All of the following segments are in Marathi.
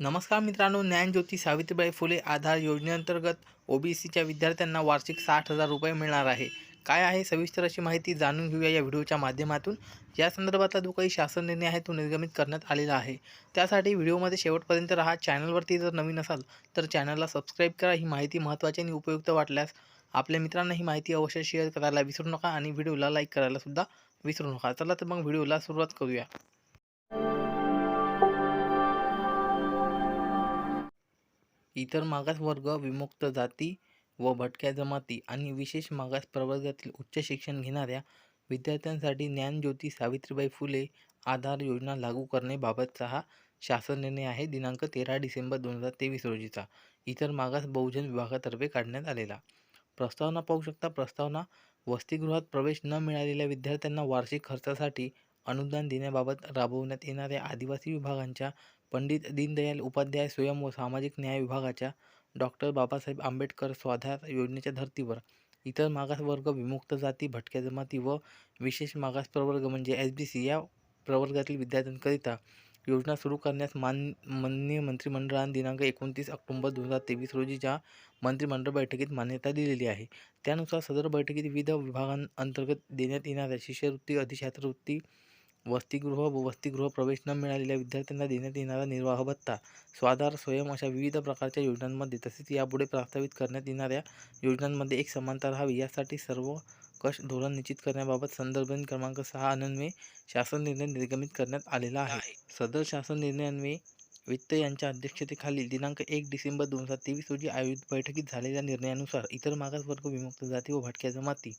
नमस्कार मित्रांनो ज्ञानज्योती सावित्रीबाई फुले आधार योजनेअंतर्गत ओबीसीच्या विद्यार्थ्यांना वार्षिक साठ हजार रुपये मिळणार आहे. काय आहे? सविस्तर अशी माहिती जाणून घेऊया या व्हिडिओच्या माध्यमातून. या संदर्भातला जो काही शासन निर्णय आहे तो निर्गमित करण्यात आलेला आहे. त्यासाठी व्हिडिओमध्ये शेवटपर्यंत राहा. चॅनलवरती जर नवीन असाल तर चॅनलला सबस्क्राईब करा. ही माहिती महत्त्वाची आणि उपयुक्त वाटल्यास आपल्या मित्रांना ही माहिती अवश्य शेअर करायला विसरू नका आणि व्हिडिओला लाईक करायला सुद्धा विसरू नका. चला तर मग व्हिडिओला सुरुवात करूया. इतर मागास वर्ग विमुक्त जाती व भटक्या जमाती आणि विशेष मागास प्रवर्गातील उच्च शिक्षण घेणाऱ्या विद्यार्थ्यांसाठी ज्ञानज्योती सावित्रीबाई फुले आधार योजना लागू करण्याबाबतचा हा शासन निर्णय आहे. दिनांक तेरा डिसेंबर दोन हजार तेवीस रोजीचा. इतर मागास बहुजन विभागातर्फे काढण्यात आलेला. प्रस्तावना पाहू शकता प्रस्तावना वसतिगृहात प्रवेश न मिळालेल्या विद्यार्थ्यांना वार्षिक खर्चासाठी अनुदान देण्याबाबत राबवण्यात येणाऱ्या आदिवासी विभागांच्या पंडित दीनदयाल उपाध्याय स्वयं व सामाजिक न्याय विभागाच्या डॉक्टर बाबासाहेब आंबेडकर स्वाधार योजनेच्या धर्तीवर. इतर मागासवर्ग विमुक्त जाती भटक्या जमाती व विशेष मागास प्रवर्ग म्हणजे एस बी सी या प्रवर्गातील विद्यार्थ्यांकरिता योजना सुरू करण्यास मान माननीय मंत्रिमंडळाने दिनांक एकोणतीस ऑक्टोबर दोन हजार तेवीस रोजीच्या मंत्रिमंडळ बैठकीत मान्यता दिलेली आहे त्यानुसार सदर बैठकीत विविध विभागांअंतर्गत देण्यात येणाऱ्या शिष्यवृत्ती अधिछात्रवृत्ती वसतिगृह व वसतिगृह प्रवेश न मिळालेल्या विद्यार्थ्यांना देण्यात येणारा निर्वाह भत्ता स्वाधार स्वयं अशा विविध प्रकारच्या योजनांमध्ये तसेच यापुढे प्रस्तावित करण्यात येणाऱ्या योजनांमध्ये एक समानता राहावी. यासाठी सर्व कश धोरण निश्चित करण्याबाबत संदर्भ क्रमांक सहा अन्वये शासन निर्णय निर्गमित करण्यात आलेला आहे. सदर शासन निर्णयान्वये वित्त यांच्या अध्यक्षतेखाली दिनांक एक डिसेंबर दोन हजार तेवीस रोजी आयोजित बैठकीत झालेल्या निर्णयानुसार इतर मागास वर्ग विमुक्त जाती व भटक्या जमाती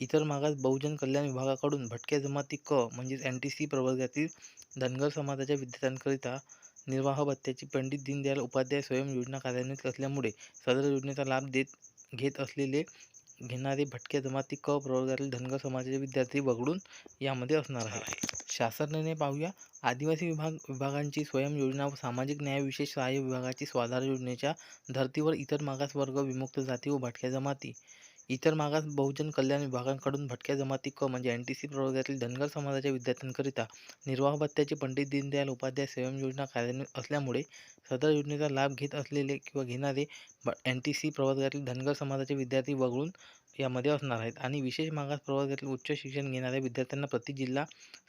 इतर मागास बहुजन कल्याण विभागाकडून भटक्या जमाती क म्हणजेच एन टी सी प्रवर्गातील धनगर समाजाच्या विद्यार्थ्यांकरिता निर्वाह भत्त्याची पंडित दीनदयाल उपाध्याय स्वयं योजना कार्यान्वित असल्यामुळे सदर योजनेचा लाभ देत घेत असलेले घेणारे भटक्या जमाती क प्रवर्गातील धनगर समाजाचे विद्यार्थी वगळून यामध्ये असणार आहे शासन निर्णय पाहूया आदिवासी विभाग विभागांची स्वयं योजना व सामाजिक न्याय विशेष सहाय्य विभागाची स्वाधार योजनेच्या धर्तीवर इतर मागास वर्ग विमुक्त जाती व भटक्या जमाती इतर मागास बहुजन कल्याण विभागांकडून भटक्या जमाती क म्हणजे एन टी सी प्रवर्गातील धनगर समाजाच्या विद्यार्थ्यांकरिता निर्वाह भत्त्याची पंडित दीनदयाल उपाध्याय स्वयं योजना कार्यान्वित असल्यामुळे सदर योजनेचा लाभ घेत असलेले किंवा घेणारे एन टी सी प्रवर्गातील धनगर समाजाचे विद्यार्थी वगळून यामध्ये असणार आहेत. आणि विशेष मागास प्रवर्गातील उच्च शिक्षण घेणाऱ्या विद्यार्थ्यांना प्रति जिल्हा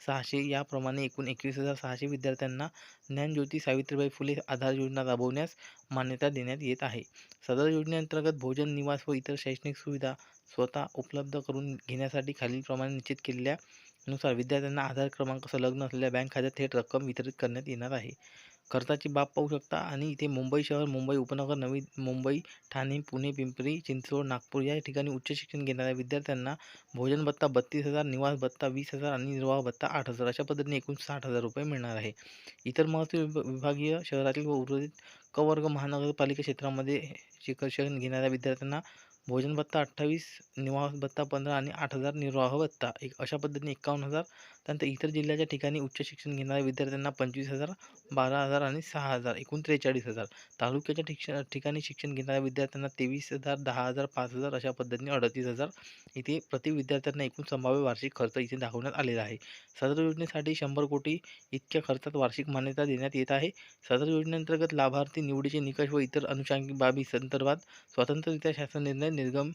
सहाशे याप्रमाणे एकूण एकवीस हजार सहाशे विद्यार्थ्यांना ज्ञानज्योती सावित्रीबाई फुले आधार योजना राबवण्यास मान्यता देण्यात येत आहे. सदर योजनेअंतर्गत भोजन निवास व इतर शैक्षणिक सुविधा स्वतः उपलब्ध करून घेण्यासाठी खालीलप्रमाणे निश्चित केलेल्या नुसार विद्यार्थ्यांना आधार क्रमांक संलग्न असलेल्या बँक खात्यात थेट रक्कम वितरित करण्यात येणार आहे. खर्चाची बाब पाहू शकता आणि इथे मुंबई शहर मुंबई उपनगर नवी मुंबई ठाणे पुणे पिंपरी चिंचवड नागपूर या ठिकाणी उच्च शिक्षण घेणाऱ्या विद्यार्थ्यांना भोजन भत्ता बत्तीस हजार निवास भत्ता वीस हजार आणि निर्वाह भत्ता आठ हजार अशा पद्धतीने एकूण साठ हजार रुपये मिळणार आहे. इतर महसूल विभागीय शहरातील व उर्वरित कवर्ग महानगरपालिका क्षेत्रामध्ये शिक्षण घेणाऱ्या विद्यार्थ्यांना भोजन भत्ता अठ्ठावीस निवास भत्ता पंधरा आणि आठ हजार निर्वाह भत्ता. एक अशा पद्धतीने एकावन्न हजार त्यानंतर इतर जिल्ह्याच्या ठिकाणी उच्च शिक्षण घेणाऱ्या विद्यार्थ्यांना पंचवीस हजार बारा हजार आणि सहा हजार एकूण त्रेचाळीस हजार. तालुक्याच्या ठिक्षण ठिकाणी शिक्षण घेणाऱ्या विद्यार्थ्यांना तेवीस हजार दहा हजार पाच हजार अशा पद्धतीने अडतीस हजार इथे प्रति विद्यार्थ्यांना एकूण संभाव्य वार्षिक खर्च इथे दाखवण्यात आलेला आहे. सदर योजनेसाठी शंभर कोटी इतक्या खर्चात वार्षिक मान्यता देण्यात येत आहे. सदर योजनेअंतर्गत लाभार्थी निवडीचे निकष व इतर अनुषंगिक बाबी संदर्भात स्वतंत्ररित्या शासन निर्णय निर्गम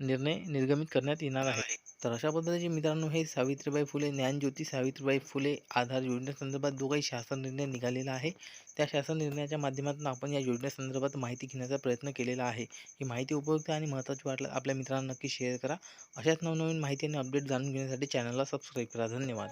निर्णय निर्गमित करण्यात येणार आहे. तर अशा पद्धतीचे मित्रांनो हे सावित्रीबाई फुले ज्ञानज्योती सावित्रीबाई फुले आधार योजनेसंदर्भात जो काही शासन निर्णय निघालेला आहे. त्या शासन निर्णयाच्या माध्यमातून आपण या योजनेसंदर्भात माहिती घेण्याचा प्रयत्न केलेला आहे. ही माहिती उपयुक्त आणि महत्त्वाची वाटल्यास आपल्या मित्रांना नक्की शेअर करा. अशाच नवनवीन माहिती आणि अपडेट जाणून घेण्यासाठी चॅनलला सबस्क्राईब करा. धन्यवाद.